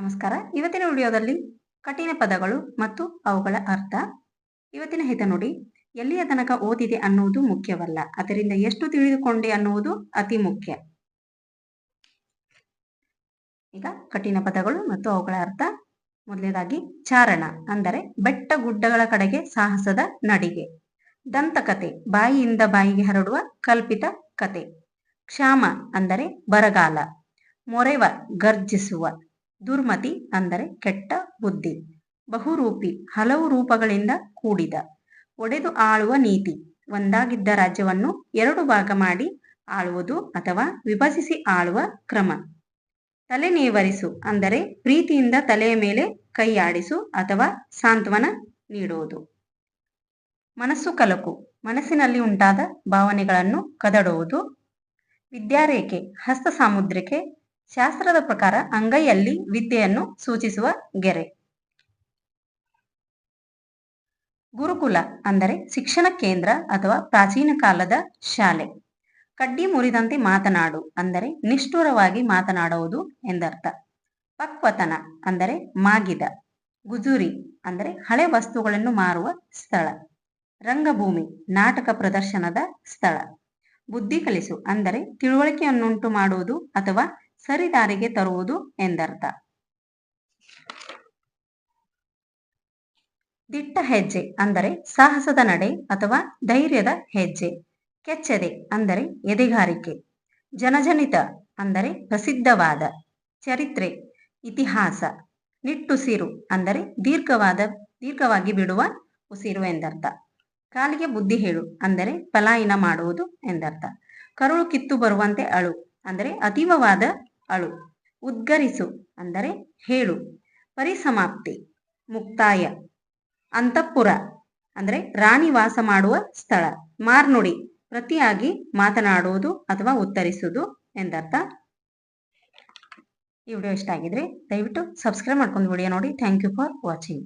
ನಮಸ್ಕಾರ. ಇವತ್ತಿನ ವಿಡಿಯೋದಲ್ಲಿ ಕಠಿಣ ಪದಗಳು ಮತ್ತು ಅವುಗಳ ಅರ್ಥ. ಇವತ್ತಿನ ಹಿತ ನೋಡಿ, ಎಲ್ಲಿಯ ತನಕ ಓದಿದೆ ಅನ್ನುವುದು ಮುಖ್ಯವಲ್ಲ. ಅದರಿಂದ ಎಷ್ಟು ತಿಳಿದುಕೊಂಡೆ ಅನ್ನುವುದು ಅತಿ ಮುಖ್ಯ. ಈಗ ಕಠಿಣ ಪದಗಳು ಮತ್ತು ಅವುಗಳ ಅರ್ಥ. ಮೊದಲನೇದಾಗಿ, ಚಾರಣ ಅಂದರೆ ಬೆಟ್ಟ ಗುಡ್ಡಗಳ ಕಡೆಗೆ ಸಾಹಸದ ನಡಿಗೆ. ದಂತಕತೆ ಬಾಯಿಯಿಂದ ಬಾಯಿಗೆ ಹರಡುವ ಕಲ್ಪಿತ ಕತೆ ಕ್ಷಾಮ ಅಂದರೆ ಬರಗಾಲ. ಮೊರೆವ, ಗರ್ಜಿಸುವ. ದುರ್ಮತಿ ಅಂದರೆ ಕೆಟ್ಟ ಬುದ್ಧಿ. ಬಹುರೂಪಿ, ಹಲವು ರೂಪಗಳಿಂದ ಕೂಡಿದ. ಒಡೆದು ಆಳುವ ನೀತಿ. ಒಂದಾಗಿದ್ದ ರಾಜ್ಯವನ್ನು ಎರಡು ಭಾಗ ಮಾಡಿ ಆಳುವುದು ಅಥವಾ ವಿಭಜಿಸಿ ಆಳುವ ಕ್ರಮ. ತಲೆ ನೇವರಿಸು ಅಂದರೆ ಪ್ರೀತಿಯಿಂದ ತಲೆಯ ಮೇಲೆ ಕೈಯಾಡಿಸು ಅಥವಾ ಸಾಂತ್ವನ ನೀಡುವುದು. ಮನಸ್ಸು ಕಲಕು. ಮನಸ್ಸಿನಲ್ಲಿ ಉಂಟಾದ ಭಾವನೆಗಳನ್ನು ಕದಡುವುದು. ವಿದ್ಯಾರೇಖೆ, ಹಸ್ತ ಸಾಮುದ್ರಿಕೆ ಶಾಸ್ತ್ರದ ಪ್ರಕಾರ ಅಂಗೈಯಲ್ಲಿ ವಿದ್ಯೆಯನ್ನು ಸೂಚಿಸುವ ಗೆರೆ. ಗುರುಕುಲ ಅಂದರೆ ಶಿಕ್ಷಣ ಕೇಂದ್ರ ಅಥವಾ ಪ್ರಾಚೀನ ಕಾಲದ ಶಾಲೆ. ಕಡ್ಡಿ ಮುರಿದಂತೆ ಮಾತನಾಡು ಅಂದರೆ ನಿಷ್ಠುರವಾಗಿ ಮಾತನಾಡುವುದು ಎಂದರ್ಥ. ಪಕ್ವತನ ಅಂದರೆ ಮಾಗಿದ. ಗುಜುರಿ ಅಂದರೆ ಹಳೆ ವಸ್ತುಗಳನ್ನು ಮಾರುವ ಸ್ಥಳ. ರಂಗಭೂಮಿ ನಾಟಕ ಪ್ರದರ್ಶನದ ಸ್ಥಳ. ಬುದ್ಧಿ ಕಲಿಸು ಅಂದರೆ ತಿಳುವಳಿಕೆಯನ್ನುಂಟು ಮಾಡುವುದು ಅಥವಾ ಸರಿದಾರಿಗೆ ತರುವುದು ಎಂದರ್ಥ. ದಿಟ್ಟ ಹೆಜ್ಜೆ ಅಂದರೆ ಸಾಹಸದ ನಡೆ ಅಥವಾ ಧೈರ್ಯದ ಹೆಜ್ಜೆ. ಕೆಚ್ಚದೆ ಅಂದರೆ ಎದೆಗಾರಿಕೆ. ಜನಜನಿತ ಅಂದರೆ ಪ್ರಸಿದ್ಧವಾದ ಚರಿತ್ರೆ, ಇತಿಹಾಸ. ನಿಟ್ಟುಸಿರು ಅಂದರೆ ದೀರ್ಘವಾದ, ದೀರ್ಘವಾಗಿ ಬಿಡುವ ಉಸಿರು ಎಂದರ್ಥ. ಕಾಲಿಗೆ ಬುದ್ಧಿ ಹೇಳು ಅಂದರೆ ಪಲಾಯನ ಮಾಡುವುದು ಎಂದರ್ಥ. ಕರುಳು ಕಿತ್ತು ಬರುವಂತೆ ಅಳು ಅಂದರೆ ಅತೀವವಾದ ಅಳು. ಉದ್ಗರಿಸು ಅಂದರೆ ಹೇಳು. ಪರಿಸಮಾಪ್ತಿ. ಮುಕ್ತಾಯ. ಅಂತಃಪುರ ಅಂದರೆ ರಾಣಿ ವಾಸ ಮಾಡುವ ಸ್ಥಳ. ಮಾರ್ನುಡಿ. ಪ್ರತಿಯಾಗಿ ಮಾತನಾಡುವುದು ಅಥವಾ ಉತ್ತರಿಸುವುದು ಎಂದರ್ಥ. ಈ ವಿಡಿಯೋ ಇಷ್ಟ ಆಗಿದ್ರೆ ದಯವಿಟ್ಟು ಸಬ್ಸ್ಕ್ರೈಬ್ ಮಾಡ್ಕೊಂಡು ವಿಡಿಯೋ ನೋಡಿ. Thank you for watching